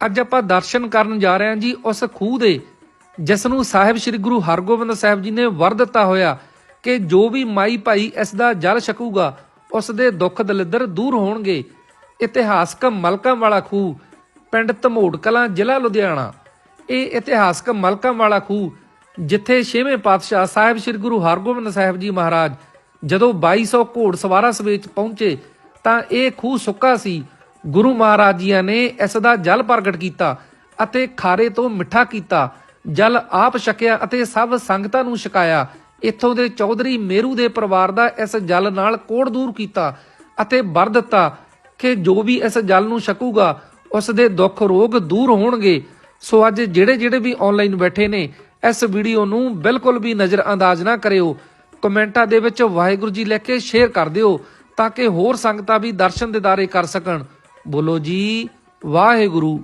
ਅੱਜ ਆਪਾਂ ਦਰਸ਼ਨ ਕਰਨ ਜਾ ਰਹੇ ਹਾਂ ਜੀ ਉਸ ਖੂਹ ਦੇ ਜਿਸ ਨੂੰ ਸਾਹਿਬ ਸ੍ਰੀ ਗੁਰੂ ਹਰਗੋਬਿੰਦ ਸਾਹਿਬ ਜੀ ਨੇ ਵਰ ਦਿੱਤਾ ਹੋਇਆ ਕਿ ਜੋ ਵੀ ਮਾਈ ਭਾਈ ਇਸ ਦਾ ਜਲ ਛਕੂਗਾ, ਉਸ ਦੇ ਦੁੱਖ ਦਲਿੱਦਰ ਦੂਰ ਹੋਣਗੇ। ਇਤਿਹਾਸਕ ਮਲਕਾਂ ਵਾਲਾ ਖੂਹ, ਪਿੰਡ ਧਮੋੜ ਕਲਾਂ, ਜ਼ਿਲ੍ਹਾ ਲੁਧਿਆਣਾ। ਇਹ ਇਤਿਹਾਸਕ ਮਲਕਾਂ ਵਾਲਾ ਖੂਹ, ਜਿੱਥੇ ਛੇਵੇਂ ਪਾਤਸ਼ਾਹ ਸਾਹਿਬ ਸ੍ਰੀ ਗੁਰੂ ਹਰਗੋਬਿੰਦ ਸਾਹਿਬ ਜੀ ਮਹਾਰਾਜ ਜਦੋਂ 2200 ਘੋੜ ਸਵਾਰਾਂ ਸਮੇਤ ਪਹੁੰਚੇ, ਤਾਂ ਇਹ ਖੂਹ ਸੁੱਕਾ ਸੀ। ਗੁਰੂ ਮਹਾਰਾਜ ਜੀਆਂ ਨੇ ਇਸ ਦਾ ਜਲ ਪ੍ਰਗਟ ਕੀਤਾ ਅਤੇ ਖਾਰੇ ਤੋਂ ਮਿੱਠਾ ਕੀਤਾ, ਜਲ ਆਪ ਛਕਿਆ ਅਤੇ ਸਭ ਸੰਗਤਾਂ ਨੂੰ ਛਕਾਇਆ। ਇੱਥੋਂ ਦੇ ਚੌਧਰੀ ਮੇਰੂ ਦੇ ਪਰਿਵਾਰ ਦਾ ਇਸ ਜਲ ਨਾਲ ਕੋੜ ਦੂਰ ਕੀਤਾ ਅਤੇ ਵਰ ਦਿੱਤਾ ਕਿ ਜੋ ਵੀ ਇਸ ਜਲ ਨੂੰ ਛਕੂਗਾ, ਉਸ ਦੇ ਦੁੱਖ ਰੋਗ ਦੂਰ ਹੋਣਗੇ। ਸੋ ਅੱਜ ਜਿਹੜੇ ਜਿਹੜੇ ਵੀ ਆਨਲਾਈਨ ਬੈਠੇ ਨੇ, ਇਸ ਵੀਡੀਓ ਨੂੰ ਬਿਲਕੁਲ ਵੀ ਨਜ਼ਰ ਅੰਦਾਜ਼ ਨਾ ਕਰਿਓ। ਕਮੈਂਟਾਂ ਦੇ ਵਿੱਚ ਵਾਹਿਗੁਰੂ ਜੀ ਲਿਖ ਕੇ ਸ਼ੇਅਰ ਕਰ ਦਿਓ ਤਾਂ ਕਿ ਹੋਰ ਸੰਗਤਾਂ ਵੀ ਦਰਸ਼ਨ ਦਿਦਾਰੇ ਕਰ ਸਕਣ। ਬੋਲੋ ਜੀ ਵਾਹਿਗੁਰੂ